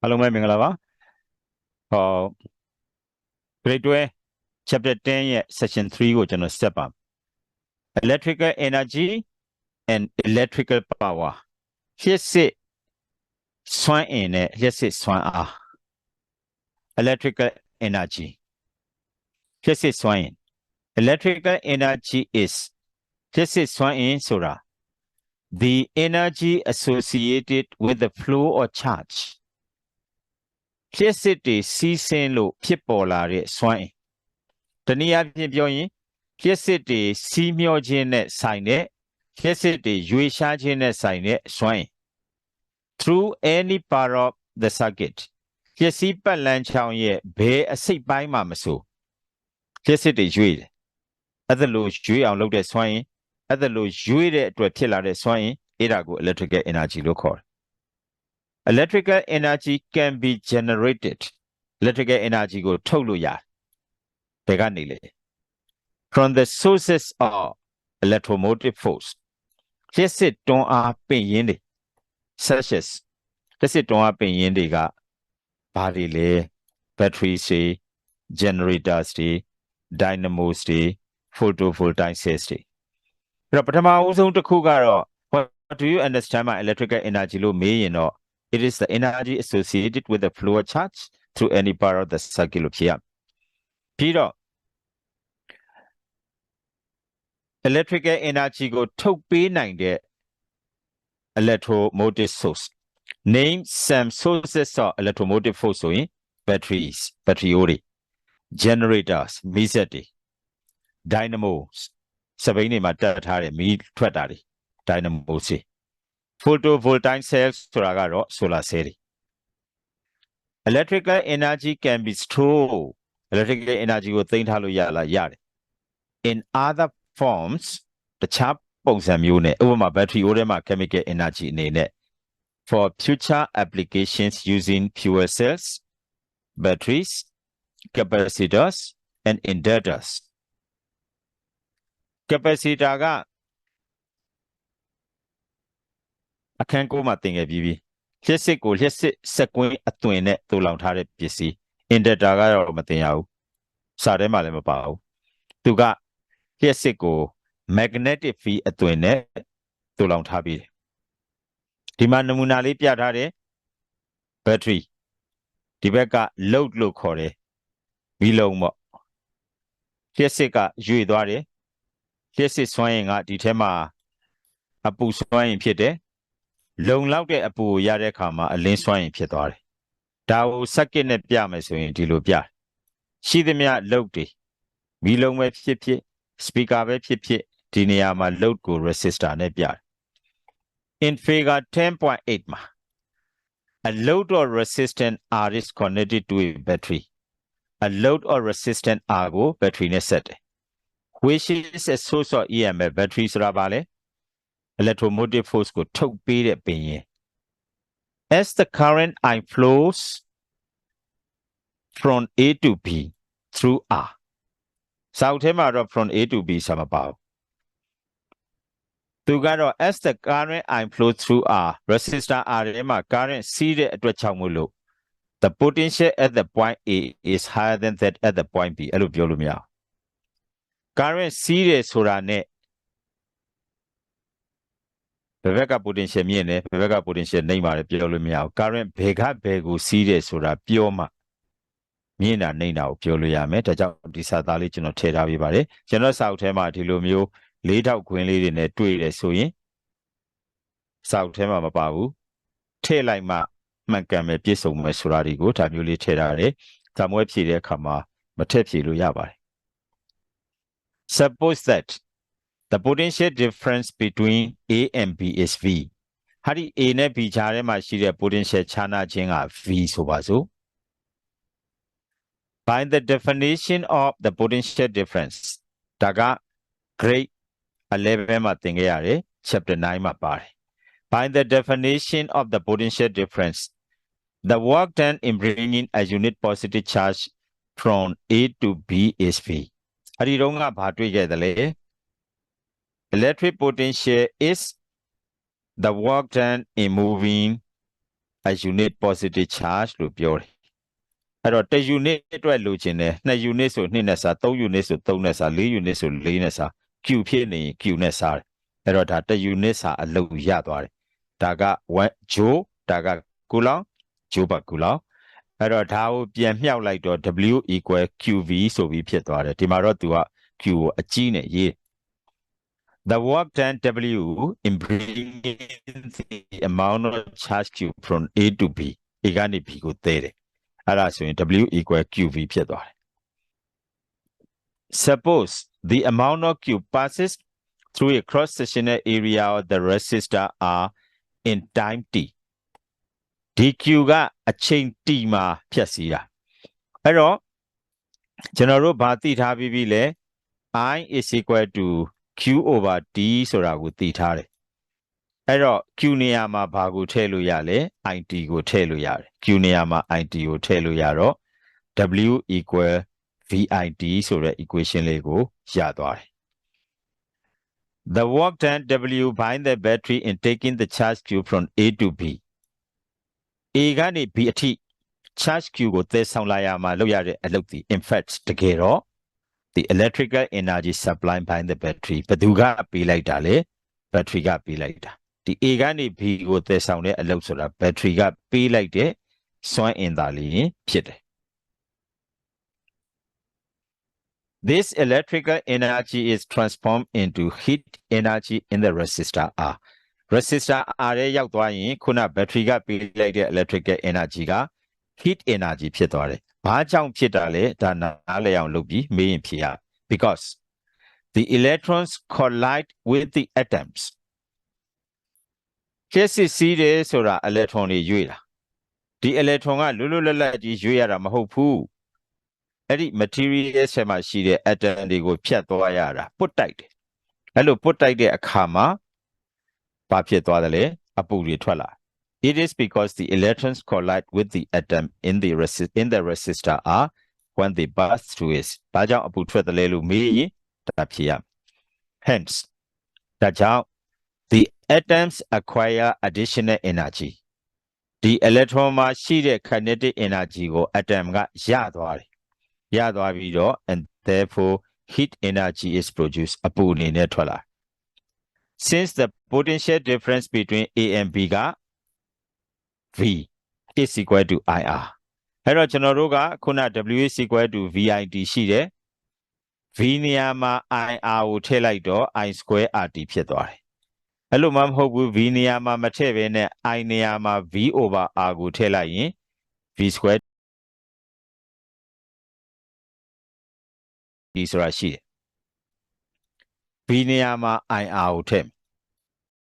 အားလုံးပဲမင်္ဂလာပါဟော grade 12 chapter 10ရဲ့ section 3ကိုကျွန်တော်ဆက်ပါမယ် electrical energy and electrical power လျှက်စစ်စွမ်းအင်နဲ့လျှက်စစ်စွမ်းအား electrical energy လျှက်စစ်စွမ်းအင် electrical energy is လျှက်စစ်စွမ်းအင်ဆိုတာ the energy associated with the flow or charge လျှက်စစ်တွေစီးဆင်းလို့ဖြစ်ပေါ်လာတဲ့စွမ်းအင်တနည်းအားဖြင့်ပြောရင်လျှက်စစ်တွေစီးမျောခြင်းနဲ့ဆိုင်တဲ့လျှက်စစ်တွေရွေရှားခြင်းနဲ့ဆိုင်တဲ့စွမ်းအင် through any part of the circuit လျှက်စီးပတ်လမ်းချောင်းရဲ့ဘယ်အစိတ်ပိုင်းမှာမဆိုလျှက်စစ်တွေရွေတယ်အဲ့ဒါလို့ရွေအောင်လုပ်တဲ့စွမ်းအင်အဲ့ဒါလို့ရွေတဲ့အတွက်ဖြစ်လာတဲ့စွမ်းအင်အဲ့ဒါကို electrical energy လို့ခေါ်တယ် electrical energy can be generated electrical energy ကိုထုတ်လို့ရတယ်ဘယ်ကနေလဲ from the sources of electromotive force လျှက်စစ်တွန်းအားပင်ရင်းတွေ such as လျှက်စစ်တွန်းအားပင်ရင်းတွေကဘာတွေလဲ batteries တွေ generators တွေ dynamos တွေ photovoltaic cells တွေအဲ့တော့ပထမအဦးဆုံးတစ်ခုကတော့ what do you understand by electrical energy လို့မေးရင်တော့ it is the energy associated with the flow charge through any part of the circuit လို့ဖြေရမယ်ပြီးတော့ electrical energy ကိုထုတ်ပေးနိုင်တဲ့ electromotive source name some sources of electromotive force ဆိုရင် batteries battery တွေ generators မီးစက်တွေ dynamos စပိန်တွေမှာတက်ထားတဲ့မီးထွက်တာတွေ dynamos တွေ photovoltaic cells ဆိုတာကတော့ solar cell တွေ electrical energy can be stored electrical energy ကိုသိမ်းထားလို့ရလားရတယ် in other forms တခြားပုံစံမျိုးနဲ့ဥပမာ battery အိုးထဲမှာ chemical energy အနေနဲ့ for future applications using fuel cells batteries capacitors and inductors capacitor က အခန်းကိုမှာသင်ခဲ့ပြီးပြီလျှက်စစ်ကိုလျှက်စစ်စက်ကွင်းအသွင်နဲ့တူလောင်ထားတဲ့ပစ္စည်း inductor ကတော့မသင်ရဘူးစာထဲမှာလည်းမပါဘူးသူကလျှက်စစ်ကို magnetic field အသွင်နဲ့တူလောင်ထားပြီးတယ်ဒီမှာနမူနာလေးပြထားတယ် battery ဒီဘက်က load လို့ခေါ်တယ်မီးလုံးပေါ့လျှက်စစ်ကရွေသွားတယ်လျှက်စစ်စွမ်းရင်ကဒီထဲမှာအပူစွမ်းရင်ဖြစ်တယ် လုံလောက်တဲ့အပူကိုရတဲ့အခါမှာအလင်းစွမ်းရင်ဖြစ်သွားတယ်ဒါကိုစက္ကစ်နဲ့ပြမယ်ဆိုရင်ဒီလိုပြရှိသမျှ load တွေမီးလုံးပဲဖြစ်ဖြစ် speaker ပဲဖြစ်ဖြစ်ဒီနေရာမှာ load ကို resistor နဲ့ပြတယ် in figure 10.8မှာ a load or resistant R is connected to a battery a load or resistant R ကို battery နဲ့ဆက်တယ် which is a source of EMF battery ဆိုတာဘာလဲ electromotive force ကိုထုတ်ပေးတဲ့ပင်ရင် as the current I flows from A to B through R စာအုပ်ထဲမှာတော့ from A to B ဆိုမပါဘူးသူကတော့ as the current I flow through R resistor R ထဲမှာ current စီးတဲ့အတွက်ကြောင့်မို့လို့ the potential at the point A is higher than that at the point B အဲ့လိုပြောလို့မရဘူး current စီးတယ်ဆိုတာနဲ့ ဘယ်ဘက်က potential မြင့်တယ်ဘယ်ဘက်က potential နှိမ့်ပါတယ်ပြောလို့မရဘူး current ဘယ်ကဘယ်ကိုစီးတယ်ဆိုတာပြောမှမြင့်တာနှိမ့်တာကိုပြောလို့ရမယ်ဒါကြောင့်ဒီစာသားလေးကျွန်တော်ထည့်ထားပေးပါတယ်ကျွန်တော်စာအုပ်ထဲမှာဒီလိုမျိုးလေးထောက်ခွင်းလေးတွေနဲ့တွေ့တယ်ဆိုရင်စာအုပ်ထဲမှာမပါဘူးထည့်လိုက်မှမှန်ကန်မယ်ပြည့်စုံမယ်ဆိုတာဒီကိုဒါမျိုးလေးထည့်ထားတယ်ဒါမွဲဖြည့်တဲ့အခါမှာမထည့်ဖြည့်လို့ရပါတယ် suppose that the potential difference between A and B is V ဟာဒီ A နဲ့ B ခြားထဲမှာရှိတဲ့ potential ခြားနာခြင်းက V ဆိုပါစို့ by the definition of the potential difference ဒါက grade 11မှာသင်ခဲ့ရတယ် chapter 9မှာပါတယ် by the definition of the potential difference the work done in bringing a unit positive charge from A to B is V အဲ့ဒီတော့ကဘာတွေ့ခဲ့တယ်လဲ electric potential is the work done in moving a unit positive charge လို့ပြောတယ်အဲ့တော့တစ် unit အတွက်လိုချင်တယ်နှစ် unit ဆို2နဲ့စား3 unit ဆို3နဲ့စား4 unit ဆို4နဲ့စား q ဖြစ်နေရင် q နဲ့စားတယ်အဲ့တော့ဒါတစ် unit စာအလုပ်ရသွားတယ်ဒါက1 joule ဒါက coulomb joule per coulomb အဲ့တော့ဒါကိုပြန်မြှောက်လိုက်တော့ w equal qv ဆိုပြီးဖြစ်သွားတယ်ဒီမှာတော့သူက q ကိုအကြီးနဲ့ရေး The work done W in bringing the amount of charge Q from A to B A ကနေ B ကိုသဲတယ်အဲ့ဒါဆိုရင် W equal QV ဖြစ်သွားတယ် Suppose the amount of Q passes through a cross sectional area of the resistor R in time t ဒီ Q ကအချိန် t မှာဖြတ်စီးတာအဲ့တော့ကျွန်တော်တို့ဗာသိထားပြီးပြီလဲ I is equal to q over d ဆိုတာကိုသိထားတယ်အဲ့တော့ q နေရာမှာဘာကိုထည့်လို့ရလဲ it ကိုထည့်လို့ရတယ် q နေရာမှာ it ကိုထည့်လို့ရတော့ w equal vid ဆိုတဲ့ equation လေးကိုရသွားတယ် The work done W by the battery in taking the charge Q from A to B. A ကနေ B အထိ charge Q ကိုသယ်ဆောင်လာရမှာလောက်ရတဲ့အလုပ်ဒီ in fact တကယ်တော့ the electrical energy supplied by the battery ဘယ်သူကပေးလိုက်တာလဲ battery ကပေးလိုက်တာဒီ A ကနေ B ကိုသယ်ဆောင်တဲ့အလုပ်ဆိုတာ battery ကပေးလိုက်တဲ့စွမ်းအင်သားလေးဖြစ်တယ် This electrical energy is transformed into heat energy in the resistor R. resistor R ရဲ့ရောက်သွားရင်ခုန battery ကပေးလိုက်တဲ့ electrical energy က heat energy ဖြစ်သွားတယ်။ ဘာကြောင့်ဖြစ်တာလဲဒါနားလည်အောင်လုပ်ပြီးမေးရင်ဖြေရ because the electrons collide with the atoms ကျက်စစ်စီးတယ်ဆိုတာ electron တွေရွေ့တာဒီ electron ကလွတ်လွတ်လပ်လပ်ကြီးရွေ့ရတာမဟုတ်ဘူးအဲ့ဒီ material ဆက်မှာရှိတဲ့ atom တွေကိုဖြတ်သွားရတာပုတ်တိုက်တယ်အဲ့လိုပုတ်တိုက်တဲ့အခါမှာဘာဖြစ်သွားတယ်လဲအပူတွေထွက်လာ It is because the electrons collide with the atom in the resist in the resistor R when they pass through it. ဘာကြောင့်အပူထွက်တယ်လဲလို့မေးရင်ဒါဖြစ်ရမယ် Hence ဒါကြောင့် the atoms acquire additional energy. ဒီ electron မှာရှိတဲ့ kinetic energy ကို atom ကရသွားတယ်။ရသွားပြီးတော့ and therefore heat energy is produced အပူအနေနဲ့ထွက်လာ Since the potential difference between A and B က V is equal to IR အဲ့တော့ကျွန်တော်တို့ကခုန W is equal to VIT ရှိတယ် V နေရာမှာ IR ကိုထည့်လိုက်တော့ I square RT ဖြစ်သွားတယ်အဲ့လိုမှမဟုတ်ဘူး V နေရာမှာမထည့်ဘဲနဲ့ I နေရာမှာ V over R ကိုထည့်လိုက်ရင် V square ဒီဆိုတာရှိတယ် V နေရာမှာ IR ကိုထည့်မယ်